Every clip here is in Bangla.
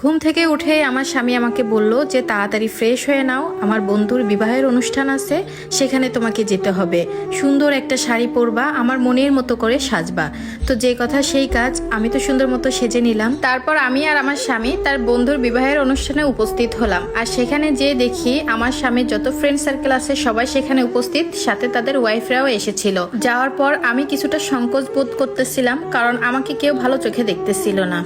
ঘুম থেকে উঠে আমার স্বামী আমাকে বলল যে, তাড়াতাড়ি ফ্রেশ হয়ে নাও। আমার বন্ধুর বিবাহের অনুষ্ঠান আছে, সেখানে তোমাকে যেতে হবে। সুন্দর একটা শাড়ি পরবা, আমার মনের মতো করে সাজবা। তো যে কথা সেই কাজ আমি তো সুন্দর মতো সেজে নিলাম। তারপর আমি আর আমার স্বামী তার বন্ধুর বিবাহের অনুষ্ঠানে উপস্থিত হলাম। আর সেখানে যে দেখি আমার স্বামীর যত ফ্রেন্ড সার্কেল আছে, সবাই সেখানে উপস্থিত। সাথে তাদের ওয়াইফরাও এসেছিল। যাওয়ার পর আমি কিছুটা সংকোচ বোধ করতেছিলাম, কারণ আমাকে কেউ ভালো চোখে দেখতেছিল না।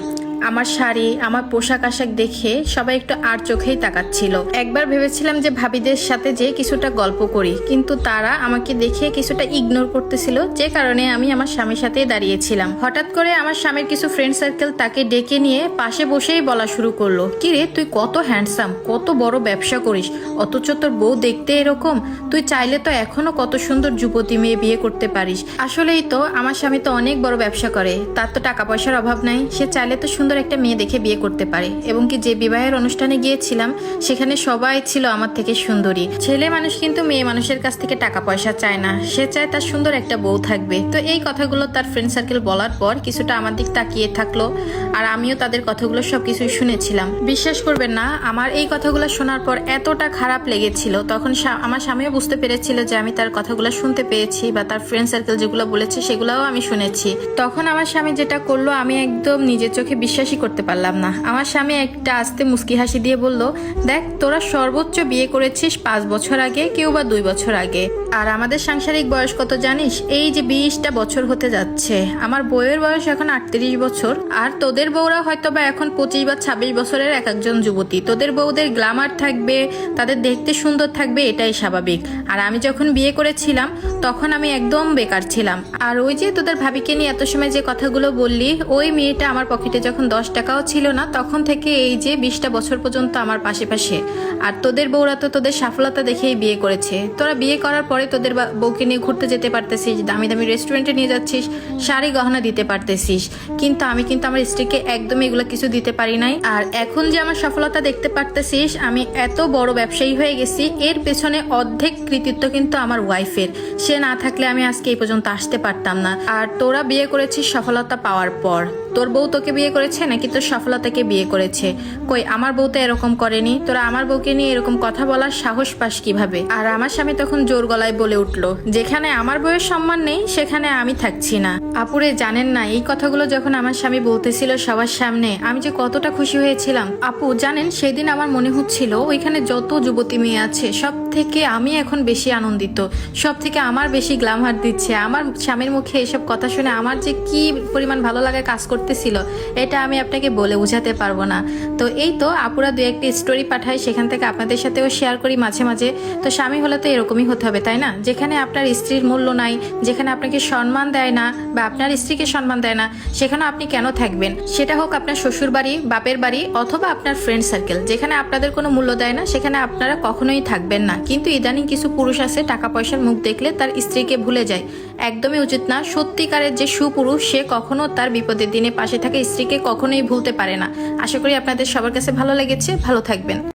আমার শাড়ি, আমার পোশাক আশাক দেখে সবাই একটু আর চোখেই তাকাচ্ছিল। একবার ভেবেছিলাম যে ভাবিদের সাথে যে কিছুটা গল্প করি, কিন্তু তারা আমাকে দেখে কিছুটা ইগনোর করতেছিল, যে কারণে আমি আমার স্বামীর সাথেই দাঁড়িয়েছিলাম। হঠাৎ করে আমার স্বামীর কিছু ফ্রেন্ড সার্কেল তাকে ডেকে নিয়ে পাশে বসেই বলা শুরু করল, কি রে, তুই কত হ্যান্ডসাম কত বড় ব্যবসা করিস, অথচ তোর বউ দেখতে এরকম, তুই চাইলে তো এখনও কত সুন্দর যুবতী মেয়ে বিয়ে করতে পারিস। আসলেই তো, আমার স্বামী তো অনেক বড় ব্যবসা করে, তার তো টাকা পয়সার অভাব নাই, সে চাইলে তো সুন্দর একটা মেয়ে দেখে বিয়ে করতে পারে। এবং কি যে বিবাহের অনুষ্ঠানে গিয়েছিলাম, সেখানে সবাই ছিল আমার থেকে সুন্দরী। ছেলে মানুষ কিন্তু মেয়ে মানুষের কাছ থেকে টাকা পয়সা চায় না। সে চায় তার সুন্দর একটা বউ থাকবে। তো এই কথাগুলো তার ফ্রেন্ড সার্কেল বলার পর কিছুটা আমার দিক তাকিয়ে থাকল, আর আমিও তাদের কথাগুলো সবকিছুই শুনেছিলাম। বিশ্বাস করবেন না, আমার এই কথাগুলো শোনার পর এতটা খারাপ লেগেছিল। তখন আমার স্বামীও বুঝতে পেরেছিল যে আমি তার কথাগুলো শুনতে পেয়েছি বা তার ফ্রেন্ড সার্কেল যেগুলো বলেছে সেগুলোও আমি শুনেছি। তখন আমার স্বামী যেটা করল, আমি একদম নিজের চোখে বিশ্বাসই করতে পারলাম না। আমার স্বামী একটা আস্তে মুস্কি হাসি দিয়ে বলল, দেখ, তোরা সর্বোচ্চ বিয়ে করেছিস পাঁচ বছর আগে, কেউ বা দুই বছর আগে। আর আমাদের সাংসারিক বয়স কত জানিস? এই যে বিশটা বছর হতে যাচ্ছে। আমার বউয়ের বয়স এখন আটত্রিশ বছর, আর তোদের বউরা হয়তো বা এখন পঁচিশ বা ছাব্বিশ বছরের এক একজন যুবতী। তোদের বউদের গ্লামার থাকবে, তাদের দেখতে সুন্দর থাকবে, এটাই স্বাভাবিক। আর আমি যখন বিয়ে করেছিলাম, তখন আমি একদম বেকার ছিলাম। আর ওই যে তোদের ভাবিকে নিয়ে এত সময় যে কথাগুলো বললি, ওই মেয়েটা আমার পকেটে যখন দশ টাকাও ছিল না, তখন থেকে এই যে বিশটা বছর পর্যন্ত আমার পাশে পাশে আর তোদের বউরা তো তোদের সফলতা দেখেই বিয়ে করেছে। তোরা বিয়ে করার পরে তোদের বউকে নিয়ে ঘুরতে যেতে পারতেছিস, দামি দামি রেস্টুরেন্টে নিয়ে যাচ্ছিস, শাড়ি গহনা দিতে পারতেছিস। কিন্তু আমি কিন্তু আমার স্ত্রীকে একদম এগুলো কিছু দিতে পারি নাই। আর এখন যে আমার সফলতা দেখতে পারতেছিস, আমি এত বড় ব্যবসায়ী হয়ে গেছি, এর পেছনে অর্ধেক কৃতিত্ব কিন্তু আমার ওয়াইফের সে না থাকলে আমি আজকে এই পর্যন্ত আসতে পারতাম না। আর তোরা বিয়ে করেছিস সফলতা পাওয়ার পর। তোর বউ তোকে বিয়ে করেছে নাকি তোর সফলতাকে বিয়ে করেছে? কই, আমার বউ তো এরকম করেনি। তোরা আমার বউকে নিয়ে এরকম কথা বলার সাহস পাস কীভাবে? আর আমার স্বামী তখন জোর গলায় বলে উঠল, যেখানে আমার বউয়ের সম্মান নেই, সেখানে আমি থাকছি না। আপুরে, জানেন না, এই কথাগুলো যখন আমার স্বামী বলতেছিল সবার সামনে, আমি যে কতটা খুশি হয়েছিলাম। আপু, জানেন, সেদিন আমার মনে হচ্ছিল, ওইখানে যত যুবতী মেয়ে আছে সব থেকে আমি এখন বেশি আনন্দিত সব থেকে আমার বেশি গ্লামার দিচ্ছে। আমার স্বামীর মুখে এসব কথা শুনে আমার যে কি পরিমাণ ভালো লাগে কাজ করতেছিল, এটা আমি আপনাকে বলে বোঝাতে পারব না। তো এই তো আপুরা দু একটি স্টোরি পাঠায়, সেখান থেকে আপনাদের সাথেও শেয়ার করি মাঝে মাঝে। তো স্বামী হলে তো এরকমই হতে হবে, তাই না? যেখানে আপনার স্ত্রীর মূল্য নাই, যেখানে আপনাকে সম্মান দেয় না বা আপনার স্ত্রীকে সম্মান দেয় না, সেখানে আপনি কেন থাকবেন? সেটা হোক আপনার শ্বশুর বাড়ি বাপের বাড়ি অথবা আপনার ফ্রেন্ড সার্কেল যেখানে আপনাদের কোনো মূল্য দেয় না, সেখানে আপনারা কখনোই থাকবেন না। কিন্তু ইদানিং কিছু পুরুষ আছে, টাকা পয়সার মুখ দেখলে তার স্ত্রীকে ভুলে যায়। একদমই উচিত না। সত্যিকারের যে সুপুরুষ, সে কখনো তার বিপদের দিনে পাশে থাকা স্ত্রীকে কখনোই ভুলতে পারে না। আশা করি আপনাদের সবার কাছে ভালো লেগেছে। ভালো থাকবেন।